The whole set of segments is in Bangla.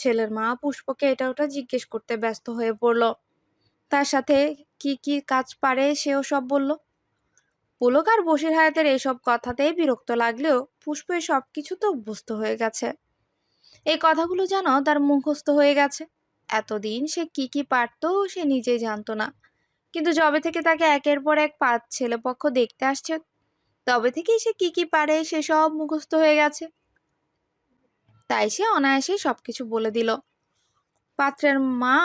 ছেলের মা পুষ্পকে এটা ওটা জিজ্ঞেস করতে ব্যস্ত হয়ে পড়ল। তার সাথে কি কি কাজ পারে সেও সব বলল। পুলক আর বসির হায়াতের এইসব কথাতেই বিরক্ত লাগলেও পুষ্প সব কিছু তো অভ্যস্ত হয়ে গেছে। এই কথাগুলো যেন তার মুখস্থ হয়ে গেছে। এতদিন সে কি কি পারতো সে নিজেই জানতো না। কিন্তু যবে থেকে তাকে একের পর এক পাঁচ ছেলেপক্ষ দেখতে আসছে, তবে থেকেই সে কি কি পারে সে সব মুখস্থ হয়ে গেছে। তাই সে অনায়াসেই সবকিছু বলে দিল। পাত্রের মা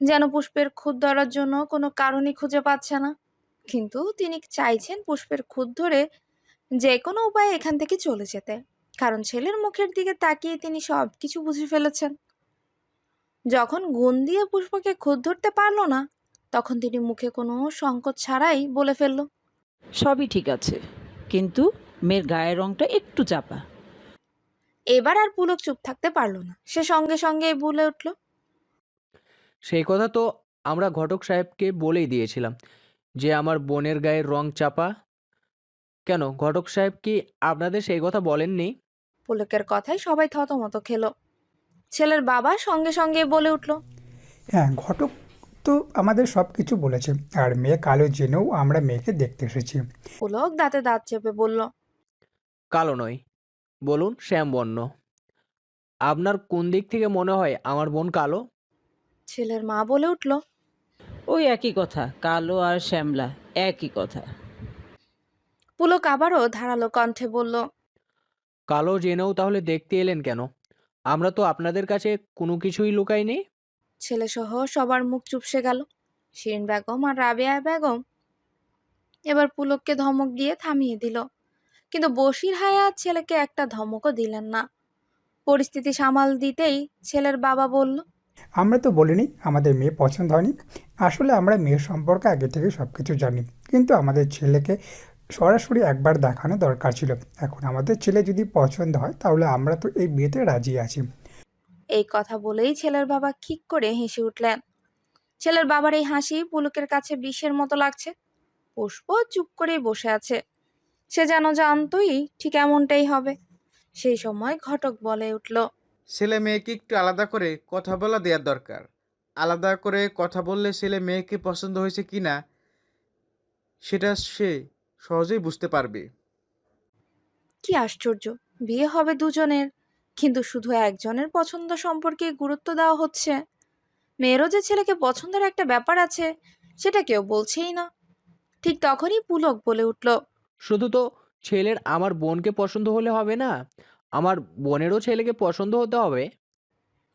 যেন পুষ্পের খুদ ধরার জন্য কোনো কারণই খুঁজে পাচ্ছে না। কিন্তু তিনি চাইছেন পুষ্পের খুদ ধরে যে কোনো উপায়ে এখান থেকে চলে যেতে। কারণ ছেলের মুখের দিকে তাকিয়ে তিনি সব কিছু বুঝে ফেলেছেন। যখন গুণ দিয়ে পুষ্পকে খুদ ধরতে পারল না, তখন তিনি মুখে কোনো সংকোচ ছাড়াই বলে ফেলল। সবই ঠিক আছে, কিন্তু মেয়ের গায়ের রংটা একটু চাপা। এবার আর পুলক চুপ থাকতে পারল না। সে সঙ্গে সঙ্গে বলে উঠল সেই কথা তো আমরা ঘটক সাহেবকে বলেই দিয়েছিলাম যে আমার বোনের গায়ের রং চাপা। কেন ঘটক সাহেব কি আপনাদের সেই কথা বলেননি? পুলকের কথায় সবাই থতমত খেলো। ছেলের বাবা সঙ্গে সঙ্গে বলে উঠল হ্যাঁ ঘটক তো আমাদের সব কিছু বলেছে আর মেয়ে কালো জেনেও আমরা মেয়েকে দেখতে এসেছি। পুলক দাঁতে দাঁত চেপে বলল কালো নয় বলুন শ্যামবর্ণ। আপনার কোন দিক থেকে মনে হয় আমার বোন কালো? ছেলের মা বলে উঠল। ওই একই কথা কালো আর শ্যামলা একই কথা। পুলক আবারও ধারালো কণ্ঠে বলল কালো জেনেও তাহলে দেখতে এলেন কেন? আমরা তো আপনাদের কাছে কোনো কিছুই লুকাইনি ছেলে সহ সবার মুখ চুপসে গেল। শিরিন বেগম আর রাবেয়া বেগম। এবার পুলককে ধমক দিয়ে থামিয়ে দিল। কিন্তু বশির হায়াত ছেলেকে একটা ধমকও দিলেন না। পরিস্থিতি সামাল দিতেই ছেলের বাবা বলল আমরা তো বলিনি আমাদের মেয়ে পছন্দ হয়নি। আসলে আমরা মেয়ের সম্পর্কে আগে থেকে সব কিছু জানি। কিন্তু আমাদের ছেলেকে সরাসরি একবার দেখানো দরকার ছিল। এখন আমাদের ছেলে যদি পছন্দ হয় তাহলে আমরা তো এই বিয়েতে রাজি আছি। এই কথা বলেই ছেলের বাবা খিক করে হেসে উঠলেন। ছেলের বাবার এই হাসি পুলকের কাছে বিষের মতো লাগছে। পুষ্প চুপ করেই বসে আছে। সে যেন জানতই ঠিক এমনটাই হবে। সেই সময় ঘটক বলে উঠল ছেলে মেয়েকে একটু আলাদা করে কথা বলা দেওয়ার দরকার। আলাদা করে কথা বললে ছেলে মেয়েকে পছন্দ হয়েছে কি না সেটা সে সহজেই বুঝতে পারবে। কি আশ্চর্য বিয়ে হবে দুজনের কিন্তু শুধু একজনের পছন্দ সম্পর্কে গুরুত্ব দেওয়া হচ্ছে। মেয়েরও যে ছেলেকে পছন্দের একটা ব্যাপার আছে সেটা কেউ বলছেই না। ঠিক তখনই পুলক বলে উঠল শুধু তো ছেলের আমার বোনকে পছন্দ হলে হবে না আমার বোনেরও ছেলেকে পছন্দ হতে হবে।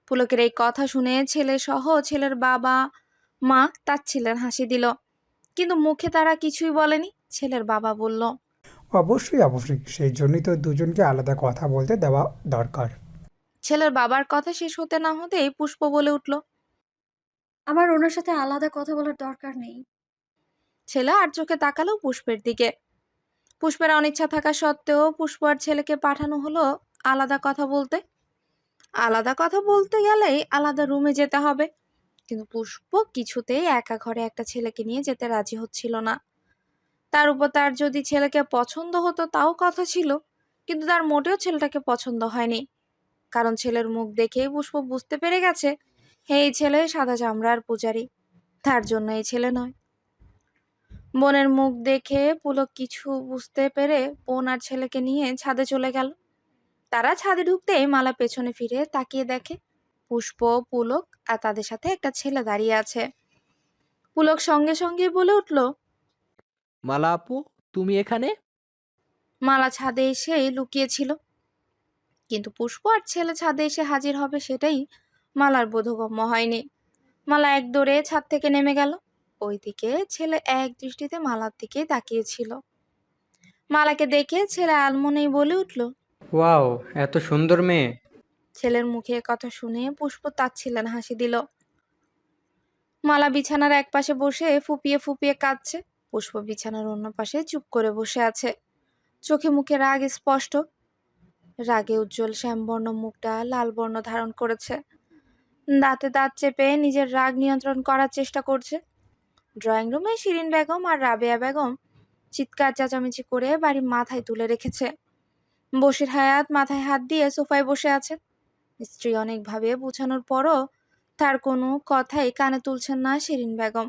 পুলকের এই কথা শুনে ছেলে সহ ছেলের বাবা মা তার ছেলের হাসি দিল। কিন্তু মুখে তারা কিছুই বলেনি। ছেলের বাবা বলল অবশ্যই অবশ্যই। সেই জন্যই তো দুজনকে আলাদা কথা বলতে দেওয়া দরকার। ছেলের বাবার কথা শেষ হতে না হতেই পুষ্প বলে উঠল আমার ওনার সাথে আলাদা কথা বলার দরকার নেই। ছেলে আর চোখে তাকালো পুষ্পের দিকে। পুষ্পের অনিচ্ছা থাকা সত্ত্বেও পুষ্প আর ছেলেকে পাঠানো হলো আলাদা কথা বলতে। আলাদা কথা বলতে গেলেই আলাদা রুমে যেতে হবে। কিন্তু পুষ্প কিছুতেই একা ঘরে একটা ছেলেকে নিয়ে যেতে রাজি হচ্ছিল না। তার উপর তার যদি ছেলেকে পছন্দ হতো তাও কথা ছিল, কিন্তু তার মোটেও ছেলেটাকে পছন্দ হয়নি। কারণ ছেলের মুখ দেখেই পুষ্প বুঝতে পেরে গেছে হে এই ছেলে, সাদা চামড়ার পূজারি। তার জন্য এই ছেলে নয়। বোনের মুখ দেখে পুলক কিছু বুঝতে পেরে বোন আর ছেলেকে নিয়ে ছাদে চলে গেল। তারা ছাদে ঢুকতেই মালা পেছনে ফিরে তাকিয়ে দেখে পুষ্প পুলক আর তাদের সাথে একটা ছেলে দাঁড়িয়ে আছে। পুলক সঙ্গে সঙ্গে বলে উঠল মালা আপু তুমি এখানে? মালা ছাদে এসেই লুকিয়েছিল কিন্তু পুষ্প আর ছেলে ছাদে এসে হাজির হবে সেটাই মালার বোধগম্য হয়নি। মালা এক দৌড়ে ছাদ থেকে নেমে গেল। ওইদিকে ছেলে এক দৃষ্টিতে মালার দিকে তাকিয়েছিল। মালাকে দেখে ছেলে আলমনেই বলে উঠল ওয়াও এত সুন্দর মেয়ে। ছেলের মুখে কথা শুনে পুষ্প তাচ্ছিলেন হাসি দিল। মালা বিছানার এক পাশে বসে ফুপিয়ে ফুপিয়ে কাঁদছে। পুষ্প বিছানার অন্য পাশে চুপ করে বসে আছে। চোখে মুখে রাগ স্পষ্ট। রাগে উজ্জ্বল শ্যামবর্ণ মুখটা লাল বর্ণ ধারণ করেছে। দাঁতে দাঁত চেপে নিজের রাগ নিয়ন্ত্রণ করার চেষ্টা করছে। ড্রয়িং রুমে শিরিন বেগম আর রাবেয়া বেগম চিৎকার চেঁচামেচি করে বাড়ির মাথায় তুলে রেখেছে। বসির হায়াত মাথায় হাত দিয়ে সোফায় বসে আছে স্ত্রী অনেকভাবে বোঝানোর পরও তার কোনো কথাই কানে তুলছেন না শিরিন বেগম।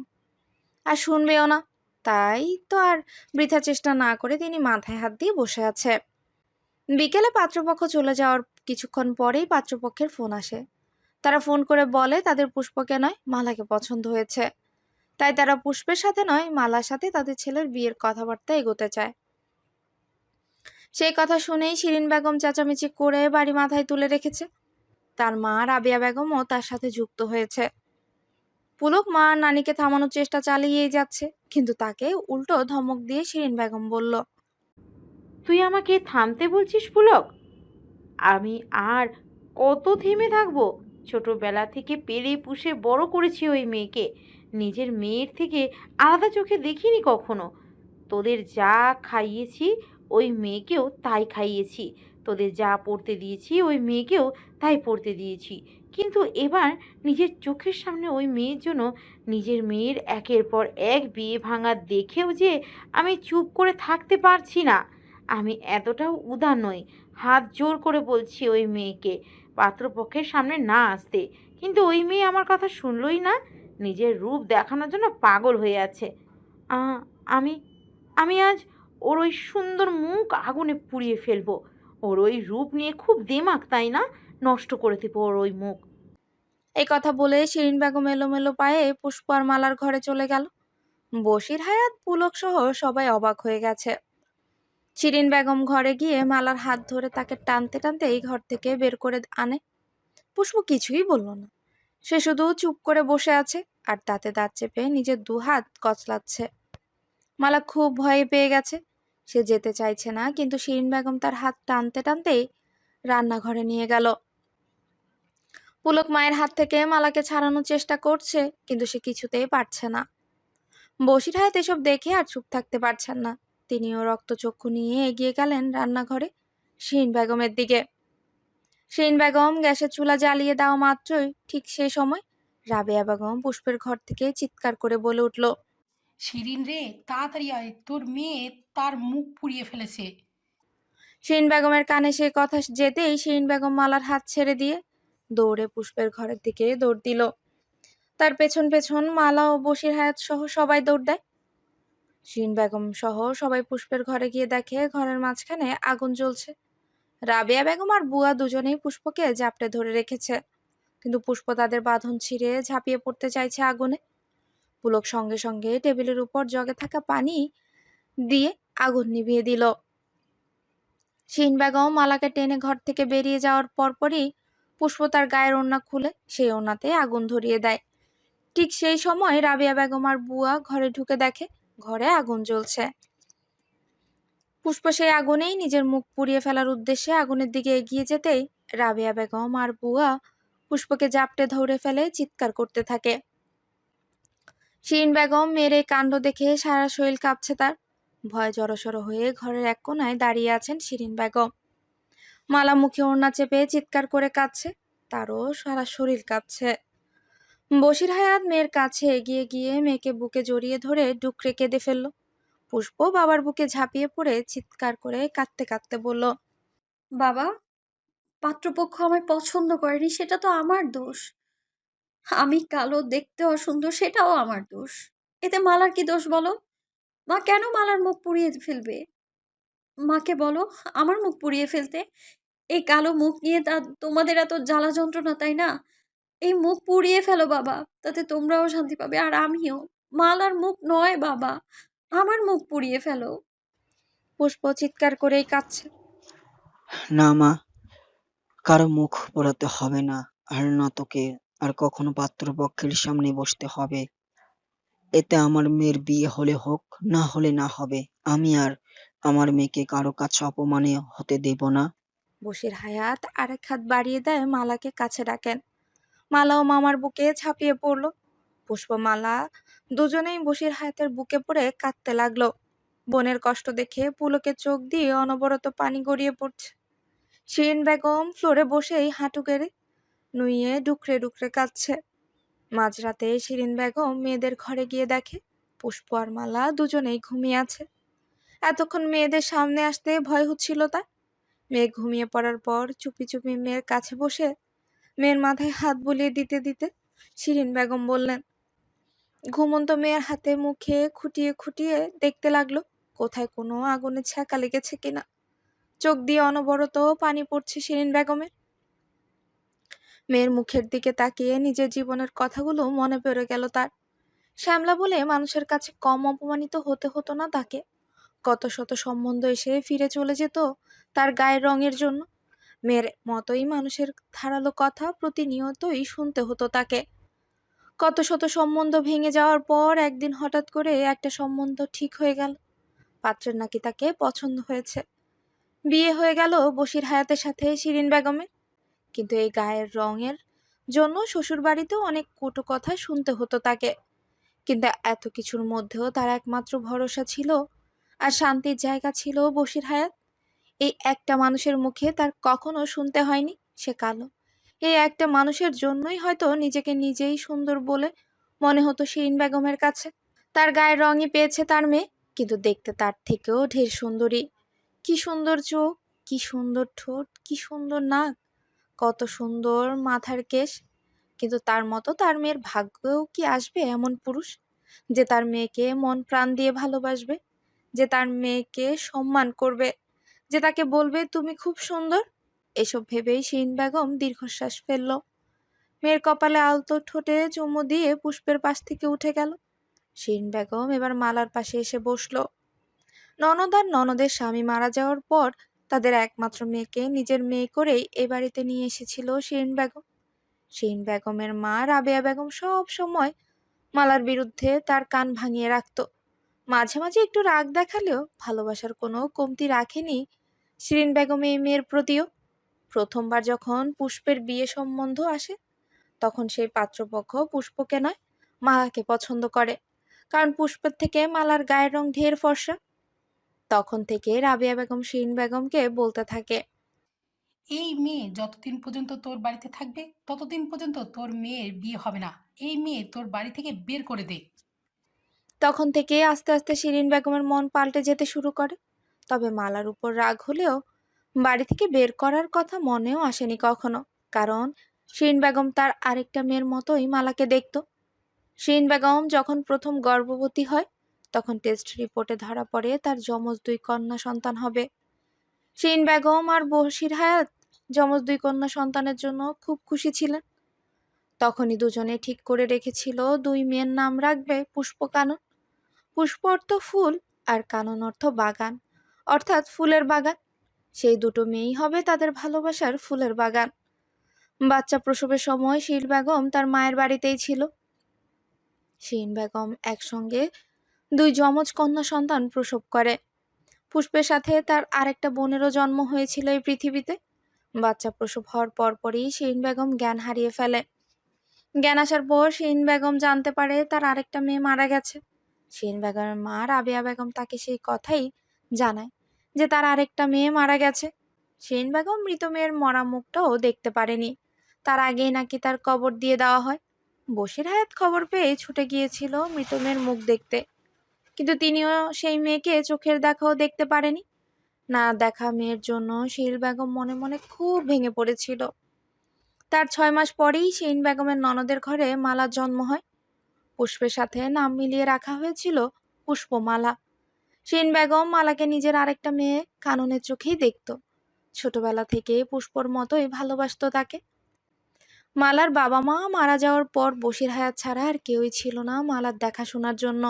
আর শুনবেও না, তাই তো আর বৃথা চেষ্টা না করে তিনি মাথায় হাত দিয়ে বসে আছে। বিকেলে পাত্রপক্ষ চলে যাওয়ার কিছুক্ষণ পরেই পাত্রপক্ষের ফোন আসে। তারা ফোন করে বলে তাদের পুষ্পকে নয়, মালাকে পছন্দ হয়েছে। তাই তারা পুষ্পের সাথে নয়, মালার সাথে তাদের ছেলের বিয়ের কথাবার্তা এগোতে চায়। সেই কথা শুনেই শিরিন বেগম চেঁচামেচি করে বাড়ি মাথায় তুলে রেখেছে। তার মা রাবিয়া বেগমও তার সাথে যুক্ত হয়েছে। পুলক মা নানিকে থামানোর চেষ্টা চালিয়েই যাচ্ছে, কিন্তু তাকে উল্টো ধমক দিয়ে শিরিন বেগম বলল, তুই আমাকে থামতে বলছিস পুলক? আমি আর কত থেমে থাকব? ছোটবেলা থেকে পেলে পুষে বড় করেছি ওই মেয়েকে। নিজের মেয়ের থেকে আলাদা চোখে দেখিনি কখনো। তোদের যা খাইয়েছি, ওই মেয়েকেও তাই খাইয়েছি। তোদের যা পড়তে দিয়েছি, ওই মেয়েকেও তাই পড়তে দিয়েছি। কিন্তু এবার নিজের চোখের সামনে ওই মেয়ের জন্য নিজের মেয়ের একের পর এক বিয়ে ভাঙা দেখেও যে আমি চুপ করে থাকতে পারছি না। আমি এতটাও উদার নই, হাত জোর করে বলছি ওই মেয়েকে, পাত্রপক্ষের সামনে না আসতে। কিন্তু ওই মেয়ে আমার কথা শুনলই না। নিজের রূপ দেখানোর জন্য পাগল হয়ে আছে। আমি আমি আজ ওর ওই সুন্দর মুখ আগুনে পুড়িয়ে ফেলব। ওর ওই রূপ নিয়ে খুব দেমাক তাই না? নষ্ট করে দেবো ওর ওই মুখ। এই কথা বলে শিরিন বেগম এলোমেলো পায়ে পুষ্প আর মালার ঘরে চলে গেল। বসির হায়াত, পুলক সহ সবাই অবাক হয়ে গেছে। শিরিন বেগম ঘরে গিয়ে মালার হাত ধরে তাকে টানতে টানতে এই ঘর থেকে বের করে আনে। পুষ্প কিছুই বলল না। সে শুধু চুপ করে বসে আছে আর দাঁতে দাঁত চেপে নিজের দু হাত কচলাচ্ছে। মালা খুব ভয়ে পেয়ে গেছে। সে যেতে চাইছে না, কিন্তু শিরিন বেগম তার হাত টানতে টানতেই রান্নাঘরে নিয়ে গেল। পুলক মায়ের হাত থেকে মালাকে ছাড়ানোর চেষ্টা করছে, কিন্তু সে কিছুতেই পারছে না। বসির হায়াত এসব দেখে আর চুপ থাকতে পারছেন না। তিনিও রক্তচক্ষু নিয়ে এগিয়ে গেলেন রান্নাঘরে শিরিন বেগমের দিকে। শিন বেগম গ্যাসের চুলা জ্বালিয়ে দেওয়া মাত্রই। ঠিক সেই সময় রাবেয়া বেগম পুষ্পের ঘর থেকে চিৎকার করে বলে উঠল শিরিন রে তাড়াতাড়ি আয় তোর মেয়ে তার মুখ পুড়িয়ে ফেলেছে। শিন বেগমের কানে সেই কথা যেতেই শিন বেগম মালার হাত ছেড়ে দিয়ে দৌড়ে পুষ্পের ঘরের দিকে দৌড় দিল। তার পেছন পেছন মালা ও বসির হায়াত সহ সবাই দৌড় দেয়। শিন বেগম সহ সবাই পুষ্পের ঘরে গিয়ে দেখে ঘরের মাঝখানে আগুন জ্বলছে। রাবেয়া বেগম আর বুয়া দুজনেই পুষ্পকে ঝাপটে ধরে রেখেছে। কিন্তু পুষ্প তাদের বাঁধন ছিঁড়ে ঝাঁপিয়ে পড়তে চাইছে আগুনে। পুলক সঙ্গে সঙ্গে টেবিলের উপর জগে থাকা পানি দিয়ে আগুন নিভিয়ে দিল। শিন বেগম মালাকে টেনে ঘর থেকে বেরিয়ে যাওয়ার পরপরই পুষ্প তার গায়ের ওড়না খুলে সেই ওড়নাতে আগুন ধরিয়ে দেয়। ঠিক সেই সময় রাবিয়া বেগম আর বুয়া ঘরে ঢুকে দেখে ঘরে আগুন জ্বলছে। পুষ্প সেই আগুনেই নিজের মুখ পুড়িয়ে ফেলার উদ্দেশ্যে আগুনের দিকে এগিয়ে যেতেই রাবিয়া বেগম আর বুয়া পুষ্পকে জাপটে ধরে ফেলে চিৎকার করতে থাকে। শিরিন বেগম মেয়ের এই কাণ্ড দেখে সারা শরীর কাঁপছে তার। ভয়ে জড়সড় হয়ে ঘরের এক কোনায় দাঁড়িয়ে আছেন শিরিন বেগম। মালা মুখে ওড়না চেপে চিৎকার করে কাঁদছে, তারও সারা শরীর কাঁপছে। বসির হায়াত মেয়ের কাছে এগিয়ে গিয়ে মেয়েকে বুকে জড়িয়ে ধরে ডুকরে কেঁদে ফেলল। পুষ্প বাবার বুকে ঝাঁপিয়ে পড়ে চিৎকার করে কাঁদতে কাঁদতে বলল, বাবা, পাত্রপক্ষ আমায় পছন্দ করেনি, সেটা তো আমার দোষ। আমি কালো দেখতে অসুন্দর, সেটাও আমার দোষ। এতে মালার কি দোষ বলো? মা কেন মালার মুখ পুড়িয়ে ফেলবে? মাকে বলো, আমার মুখ পুড়িয়ে ফেলতে। এই কালো মুখ নিয়ে তা তোমাদের এত জ্বালা যন্ত্রণা, তাই না? এই মুখ পুড়িয়ে ফেলো বাবা, তাতে তোমরাও শান্তি পাবে, আর আমিও। মালার মুখ নয় বাবা আমার মুখ পুড়িয়ে ফেলো। পুষ্প চিৎকার করেই কাঁদছে। না মা কারও মুখ পোড়াতে হবে না আর না তোকে আর কখনো পাত্রপক্ষের সামনে বসতে হবে। এতে আমার মেয়ের বিয়ে হলে হোক না হলে না হবে আমি আর আমার মেয়েকে কারও কাছে অপমানে হতে দেব না। বসির হায়াত আরেক হাত বাড়িয়ে দেয় মালাকে কাছে ডাকেন। মালা ও মামার বুকে ঝাঁপিয়ে পড়ল। পুষ্পমালা দুজনেই বসির হায়াতের বুকে পড়ে কাঁদতে লাগল। বোনের কষ্ট দেখে পুলকে চোখ দিয়ে অনবরত পানি গড়িয়ে পড়ছে। শিরিন বেগম ফ্লোরে বসেই হাঁটু গেড়ে নুইয়ে ডুকরে ডুকরে কাঁদছে। মাঝরাতে শিরিন বেগম মেয়েদের ঘরে গিয়ে দেখে, পুষ্প আর মালা দুজনেই ঘুমিয়ে আছে। এতক্ষণ মেয়েদের সামনে আসতে ভয় হচ্ছিল তার মেয়ে ঘুমিয়ে পড়ার পর চুপি চুপি মেয়ের কাছে বসে, মেয়ের মাথায় হাত বুলিয়ে দিতে দিতে শিরিন বেগম বললেন ঘুমন্ত মেয়ের হাতে মুখে খুঁটিয়ে খুঁটিয়ে দেখতে লাগল, কোথায় কোনো আগুনে ছ্যাঁকা লেগেছে কিনা। চোখ দিয়ে অনবরত পানি পড়ছে শিরিন বেগমের। মেয়ের মুখের দিকে তাকিয়ে নিজের জীবনের কথাগুলো মনে পড়ে গেল তার। শ্যামলা বলে মানুষের কাছে কম অপমানিত হতে হতো না তাকে। কত শত সম্বন্ধ এসে ফিরে চলে যেত তার গায়ের রঙের জন্য। মেয়ের মতোই মানুষের ধারালো কথা প্রতিনিয়তই শুনতে হতো তাকে। কত শত সম্বন্ধ ভেঙে যাওয়ার পর একদিন হঠাৎ করে একটা সম্বন্ধ ঠিক হয়ে গেল। পাত্রের নাকি তাকে পছন্দ হয়েছে। বিয়ে হয়ে গেল বশির হায়াতের সাথে শিরিন বেগমের। কিন্তু এই গায়ের রঙের জন্য শ্বশুর বাড়িতেও অনেক কটু কথা শুনতে হতো তাকে। কিন্তু এত কিছুর মধ্যেও তার একমাত্র ভরসা ছিল আর শান্তির জায়গা ছিল বশির হায়াত। এই একটা মানুষের মুখে তার কখনো শুনতে হয়নি, সে কালো। এই একটা মানুষের জন্যই হয়তো নিজেকে নিজেই সুন্দর বলে মনে হতো শিরিন বেগমের কাছে। তার গায়ের রঙই পেয়েছে তার মেয়ে, কিন্তু দেখতে তার থেকেও ঢের সুন্দরী। কি সুন্দর চোখ, কি সুন্দর ঠোঁট, কি সুন্দর নাক, কত সুন্দর মাথার কেশ। কিন্তু তার মতো তার মেয়ের ভাগ্যেও কি আসবে এমন পুরুষ যে তার মেয়েকে মন প্রাণ দিয়ে ভালোবাসবে, যে তার মেয়েকে সম্মান করবে, যে তাকে বলবে, তুমি খুব সুন্দর। এসব ভেবেই শিন বেগম দীর্ঘশ্বাস ফেলল। মেয়ের কপালে আলতো ঠোঁটে চুমু দিয়ে পুষ্পের পাশ থেকে উঠে গেল। শিন বেগম এবার মালার পাশে এসে বসল। ননদ আর ননদের স্বামী মারা যাওয়ার পর তাদের একমাত্র মেয়েকে নিজের মেয়ে করেই এ বাড়িতে নিয়ে এসেছিল শিরিন বেগম। শিরিন বেগমের মা রাবেয়া বেগম সব সময় মালার বিরুদ্ধে তার কান ভাঙিয়ে রাখত। মাঝে মাঝে একটু রাগ দেখালেও ভালোবাসার কোনো কমতি রাখেনি শিরিন বেগম এই মেয়ের প্রতিও। প্রথমবার যখন পুষ্পের বিয়ে সম্বন্ধ আসে তখন সেই পাত্রপক্ষ পুষ্পকে নয় মালাকে পছন্দ করে। কারণ পুষ্পের থেকে মালার গায়ের রং ঢের ফর্সা। তখন থেকে রাবিয়া বেগম শিরিন বেগমকে বলতে থাকে এই মেয়ে যতদিন পর্যন্ত তোর বাড়িতে থাকবে ততদিন পর্যন্ত তোর মেয়ের বিয়ে হবে না। এই মেয়ে তোর বাড়ি থেকে বের করে দে। তখন থেকে আস্তে আস্তে শিরিন বেগমের মন পাল্টে যেতে শুরু করে। তবে মালার উপর রাগ হলেও বাড়ি থেকে বের করার কথা মনেও আসেনি কখনো, কারণ শিরিন বেগম তার আরেকটা মেয়ের মতোই মালাকে দেখত। শিরিন বেগম যখন প্রথম গর্ভবতী হয়, তখন টেস্ট রিপোর্টে ধরা পড়ে তার যমজ দুই কন্যা সন্তান হবে। শিরিন বেগম আর বশির হায়াত যমজ দুই কন্যা সন্তানের জন্য খুব খুশি ছিলেন। তখনই দুজনে ঠিক করে রেখেছিল দুই মেয়ের নাম রাখবে পুষ্প কানন। পুষ্প অর্থ ফুল আর কানন অর্থ বাগান, অর্থাৎ ফুলের বাগান। সেই দুটো মেয়েই হবে তাদের ভালোবাসার ফুলের বাগান। বাচ্চা প্রসবের সময় শিল বেগম তার মায়ের বাড়িতেই ছিল। শিন বেগম একসঙ্গে দুই যমজ কন্যা সন্তান প্রসব করে। পুষ্পের সাথে তার আরেকটা বোনেরও জন্ম হয়েছিল এই পৃথিবীতে। বাচ্চা প্রসব হওয়ার পরপরই শিন বেগম জ্ঞান হারিয়ে ফেলে। জ্ঞান আসার পর শিন বেগম জানতে পারে তার আরেকটা মেয়ে মারা গেছে। শিন বেগমের মা রাবেয়া বেগম তাকে সেই কথাই জানায়। যে তার আরেকটা মেয়ে মারা গেছে। সেন বেগম মৃত মেয়ের মরা মুখটাও দেখতে পারেনি। তার আগেই নাকি তার কবর দিয়ে দেওয়া হয়। বসির হায়াত খবর পেয়ে ছুটে গিয়েছিল মৃত মেয়ের মুখ দেখতে। কিন্তু তিনিও সেই মেয়েকে চোখের দেখাও দেখতে পারেনি। না দেখা মেয়ের জন্য শিল বেগম মনে মনে খুব ভেঙে পড়েছিল। তার ছয় মাস পরেই শিন বেগমের ননদের ঘরে মালার জন্ম হয়। পুষ্পের সাথে নাম মিলিয়ে রাখা হয়েছিল পুষ্পমালা। শিন বেগম মালাকে নিজের আরেকটা মেয়ে কাননের চোখেই দেখত। ছোটবেলা থেকে পুষ্পর মতোই ভালোবাসতো তাকে। মালার বাবা মা মারা যাওয়ার পর বসির হায়াত ছাড়া আর কেউই ছিল না মালার দেখাশোনার জন্য।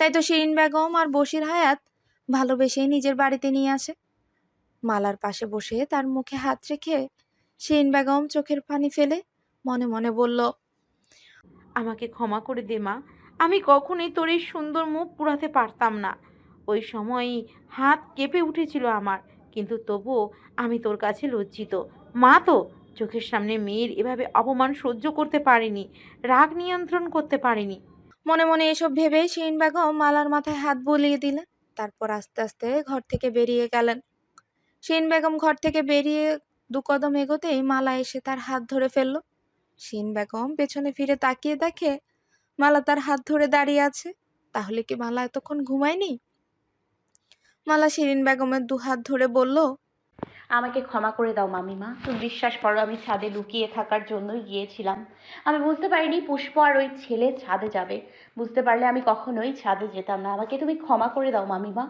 তাই তো শিরিন বেগম আর বসির হায়াত ভালোবেসেই নিজের বাড়িতে নিয়ে আসে। মালার পাশে বসে তার মুখে হাত রেখে শিরিন বেগম চোখের পানি ফেলে মনে মনে বলল, আমাকে ক্ষমা করে দে মা। আমি কখনোই তোর এই সুন্দর মুখ পুরাতে পারতাম না। ওই সময়ই হাত কেঁপে উঠেছিল আমার। কিন্তু তবুও আমি তোর কাছে লজ্জিত। মা তো চোখের সামনে মেয়ের এভাবে অপমান সহ্য করতে পারিনি, রাগ নিয়ন্ত্রণ করতে পারিনি। মনে মনে এসব ভেবে শিরিন বেগম মালার মাথায় হাত বলিয়ে দিলেন, তারপর আস্তে আস্তে ঘর থেকে বেরিয়ে গেলেন। শিন বেগম ঘর থেকে বেরিয়ে দু কদম এগোতেই মালা এসে তার হাত ধরে ফেলল। শিন বেগম পেছনে ফিরে তাকিয়ে দেখে মালা তার হাত ধরে দাঁড়িয়ে আছে। তাহলে কি মালা এতক্ষণ ঘুমায়নি? মালা শিরিন বেগমের দুহাত ধরে বলল, আমাকে ক্ষমা করে দাও মামিমা। তুমি বিশ্বাস করো, আমি ছাদে লুকিয়ে থাকার জন্যই গিয়েছিলাম। আমি বুঝতে পারিনি পুষ্প আর ওই ছেলে ছাদে যাবে। বুঝতে পারলে আমি কখনোই ছাদে যেতাম না। আমাকে তুমি ক্ষমা করে দাও মামিমা।